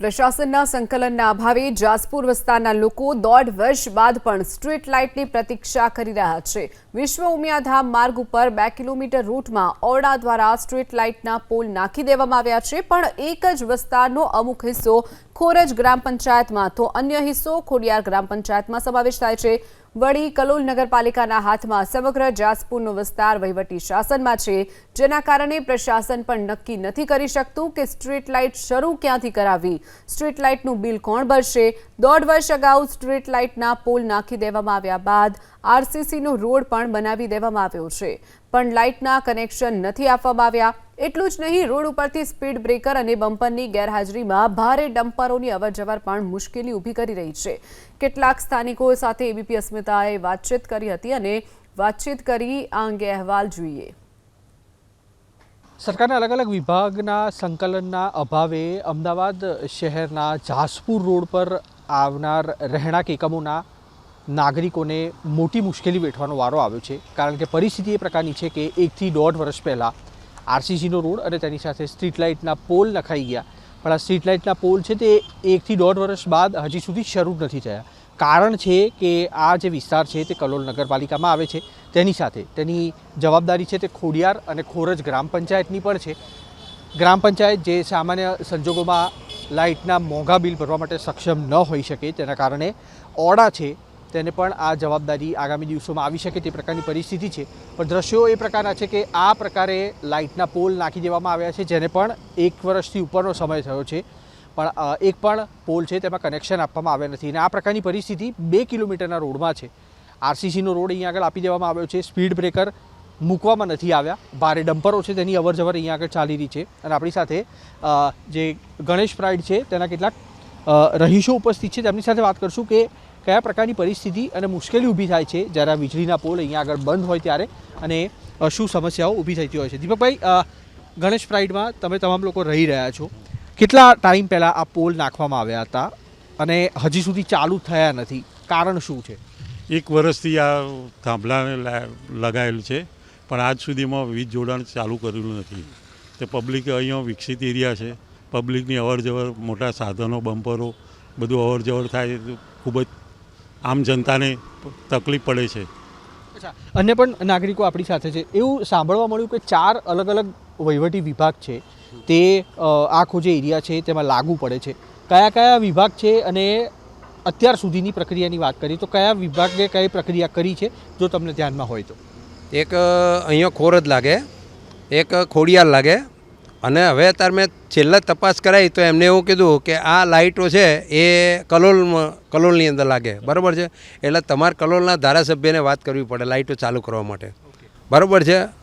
પ્રશાસનના સંકલનના અભાવે જાસપુર વિસ્તારના લોકો દોઢ વર્ષ બાદ પણ સ્ટ્રીટ લાઇટની પ્રતીક્ષા કરી રહ્યા છે. વિશ્વ ઉમિયાધામ માર્ગ ઉપર બે કિલોમીટર રૂટમાં ઓરડા દ્વારા સ્ટ્રીટ લાઇટના પોલ નાખી દેવામાં આવ્યા છે, પણ એક જ વિસ્તારનો અમુક હિસ્સો ખોરજ ગ્રામ પંચાયતમાં, તો અન્ય હિસ્સો ખોડિયાર ગ્રામ પંચાયતમાં સમાવેશ થાય છે. વળી કલોલ નગરપાલિકાના હાથમાં સમગ્ર જાસપુરનો વિસ્તાર વહીવટી શાસનમાં છે, જેના કારણે પ્રશાસન પણ નક્કી નથી કરી શકતું કે સ્ટ્રીટ લાઇટ શરૂ ક્યાંથી કરાવવી સ્ટ્રીટ લાઇટનું બિલ કોણ ભરશે? દોઢ વર્ષ અગાઉ સ્ટ્રીટ લાઇટના પોલ નાખી દેવામાં આવ્યા બાદ આરસીસીનો રોડ પણ બનાવી દેવામાં આવ્યો છે. પણ લાઇટના કનેક્શન નથી આપવામાં આવ્યા. એટલું જ નહીં, રોડ ઉપરથી સ્પીડ બ્રેકર અને બમ્પરની ગેરહાજરીમાં ભારે ડમ્પરોની અવરજવર પણ મુશ્કેલી ઊભી કરી રહી છે. કેટલાક સ્થાનિકો સાથે એબીપી અસ્મિતાએ વાતચીત કરી હતી અને વાતચીત કરી આ અંગે અહેવાલ જોઈએ. સરકારના અલગ અલગ વિભાગના સંકલનના અભાવે અમદાવાદ શહેરના જાસપુર રોડ પર આવનાર રહેણાંક એકમોના નાગરિકોને મોટી મુશ્કેલી વેઠવાનો વારો આવ્યો છે. કારણ કે પરિસ્થિતિ એ પ્રકારની છે કે એકથી દોઢ વર્ષ પહેલાં આરસીસીનો રોડ અને તેની સાથે સ્ટ્રીટ લાઇટના પોલ નખાઈ ગયા. પણ આ સ્ટ્રીટ લાઇટના પોલ છે તે એકથી દોઢ વર્ષ બાદ હજી સુધી શરૂ નથી થયા. કારણ છે કે આ જે વિસ્તાર છે તે કલોલ નગરપાલિકામાં આવે છે. તેની સાથે તેની જવાબદારી છે તે ખોડિયાર અને ખોરજ ગ્રામ પંચાયતની પણ છે. ગ્રામ પંચાયત જે સામાન્ય સંજોગોમાં લાઇટના મોંઘા બિલ ભરવા માટે સક્ષમ ન હોઈ શકે તેના કારણે ઓડા છે તેને પણ આ જવાબદારી આગામી દિવસોમાં આવી શકે તે પ્રકારની પરિસ્થિતિ છે. પણ દ્રશ્યો એ પ્રકારના છે કે આ પ્રકારે લાઇટના પોલ નાખી દેવામાં આવ્યા છે, જેને પણ એક વર્ષથી ઉપરનો સમય થયો છે. પણ એક પણ પોલ છે તેમાં કનેક્શન આપવામાં આવ્યા નથી અને આ પ્રકારની પરિસ્થિતિ બે કિલોમીટરના રોડમાં છે. આરસીસીનો રોડ અહીંયા આગળ આપી દેવામાં આવ્યો છે. સ્પીડ બ્રેકર મૂકવામાં નથી આવ્યા. ભારે ડમ્પરો છે તેની અવર જવર અહીંયા આગળ ચાલી રહી છે. અને આપણી સાથે જે ગણેશ પ્રાઇડ છે તેના કેટલાક રહીશો ઉપસ્થિત છે. તેમની સાથે વાત કરશું કે કયા પ્રકારની પરિસ્થિતિ અને મુશ્કેલી ઊભી થાય છે જ્યારે વીજળીના પોલ અહીંયા આગળ બંધ હોય ત્યારે અને શું સમસ્યાઓ ઊભી થતી હોય છે? દીપકભાઈ ગણેશ પ્રાઇડમાં તમે તમામ લોકો રહી રહ્યા છો. કેટલા ટાઈમ પહેલાં આ પોલ નાખવામાં આવ્યા હતા અને હજી સુધી ચાલુ થયા નથી? કારણ શું છે? એક વર્ષથી આ થાંભલાને લા- લગાવેલું છે, પણ આજ સુધીમાં વીજ જોડાણ ચાલુ કરેલું નથી. તે પબ્લિક અહીંયા વિકસિત એરિયા છે. પબ્લિકની અવર જવર મોટા સાધનો, બમ્પરો, બધું અવર જવર થાય, ખૂબ જ આમ જનતાને તકલીફ પડે છે. અચ્છા અન્ય પણ નાગરિકો આપણી સાથે છે. એવું સાંભળવા મળ્યું કે ચાર અલગ અલગ વહીવટી વિભાગ છે. તે આખો જે એરિયા છે તેમાં લાગુ પડે છે. કયા કયા વિભાગ છે અને અત્યાર સુધીની પ્રક્રિયાની વાત કરીએ તો કયા વિભાગે કઈ પ્રક્રિયા કરી છે જો તમને ધ્યાનમાં હોય તો? એક અહીંયા અહીંયા ખોરજ લાગે. એક ખોડિયાર લાગે. અને હવે અત્યારે મેં છેલ્લા તપાસ કરાવી તો એમને એવું કીધું કે આ લાઇટો છે એ કલોલમાં, કલોલની અંદર લાગે. બરાબર છે? એટલે તમારે કલોલના ધારાસભ્યને વાત કરવી પડે લાઇટો ચાલુ કરવા માટે. બરાબર છે?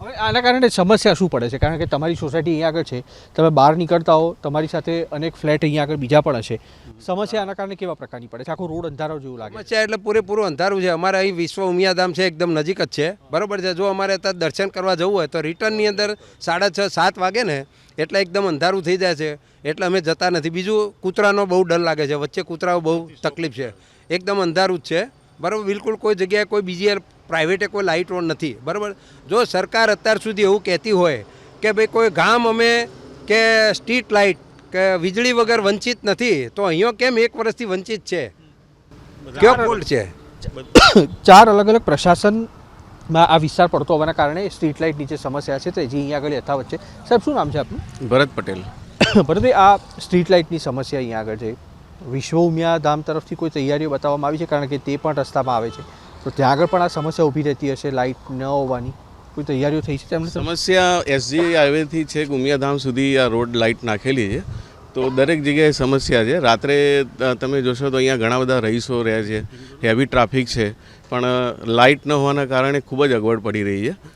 હવે આના કારણે સમસ્યા શું પડે છે? કારણ કે તમારી સોસાયટી અહીંયા આગળ છે, તમે બહાર નીકળતા હો, તમારી સાથે અનેક ફ્લેટ અહીંયા આગળ બીજા પણ હશે. સમસ્યા આના કારણે કેવા પ્રકારની પડે છે? આખો રોડ અંધારો જેવું લાગે છે. એટલે પૂરેપૂરું અંધારું છે. અમારે અહીં વિશ્વ ઉમિયાધામ છે, એકદમ નજીક જ છે. બરાબર છે? જો અમારે ત્યાં દર્શન કરવા જવું હોય તો રિટર્નની અંદર સાડા છ, સાત વાગે ને એટલે એકદમ અંધારું થઈ જાય છે. એટલે અમે જતા નથી. બીજું કૂતરાનો બહુ ડર લાગે છે. વચ્ચે કૂતરાઓ બહુ તકલીફ છે. એકદમ અંધારું જ છે. બરાબર? બિલકુલ કોઈ જગ્યાએ કોઈ બીજી પ્રાઇવેટે કોઈ લાઇટ ઓન નથી. બરાબર? જો સરકાર અત્યાર સુધી એવું કહેતી હોય કે ભાઈ કોઈ ગામ અમે કે સ્ટ્રીટ લાઇટ કે વીજળી વગર વંચિત નથી તો અહીંયા કેમ એક વર્ષથી વંચિત છે? કયો ફોલ્ટ છે? ચાર અલગ અલગ પ્રશાસનમાં આ વિસ્તાર પડતો હોવાના કારણે સ્ટ્રીટ લાઇટની જે સમસ્યા છે તે જે અહીંયા આગળ યથાવત છે. સાહેબ શું નામ છે આપનું? ભરત પટેલ. પરંતુ આ સ્ટ્રીટ લાઇટની સમસ્યા અહીંયા આગળ છે. વિશ્વ ઉમિયા ધામ તરફથી કોઈ તૈયારીઓ બતાવવામાં આવી છે? કારણ કે તે પણ રસ્તામાં આવે છે. તો ત્યાં આગળ પણ આ સમસ્યા ઊભી રહેતી હશે લાઇટ ન હોવાની. કોઈ તૈયારીઓ થઈ છે તેમને સમસ્યા એસજી હાઈવેથી છેક ઉમિયાધામ સુધી આ રોડ લાઇટ નાખેલી છે. તો દરેક જગ્યાએ સમસ્યા છે. રાત્રે તમે જોશો તો અહીંયા ઘણા બધા રહીશો રહે છે. હેવી ટ્રાફિક છે. પણ લાઇટ ન હોવાના કારણે ખૂબ જ અગવડ પડી રહી છે.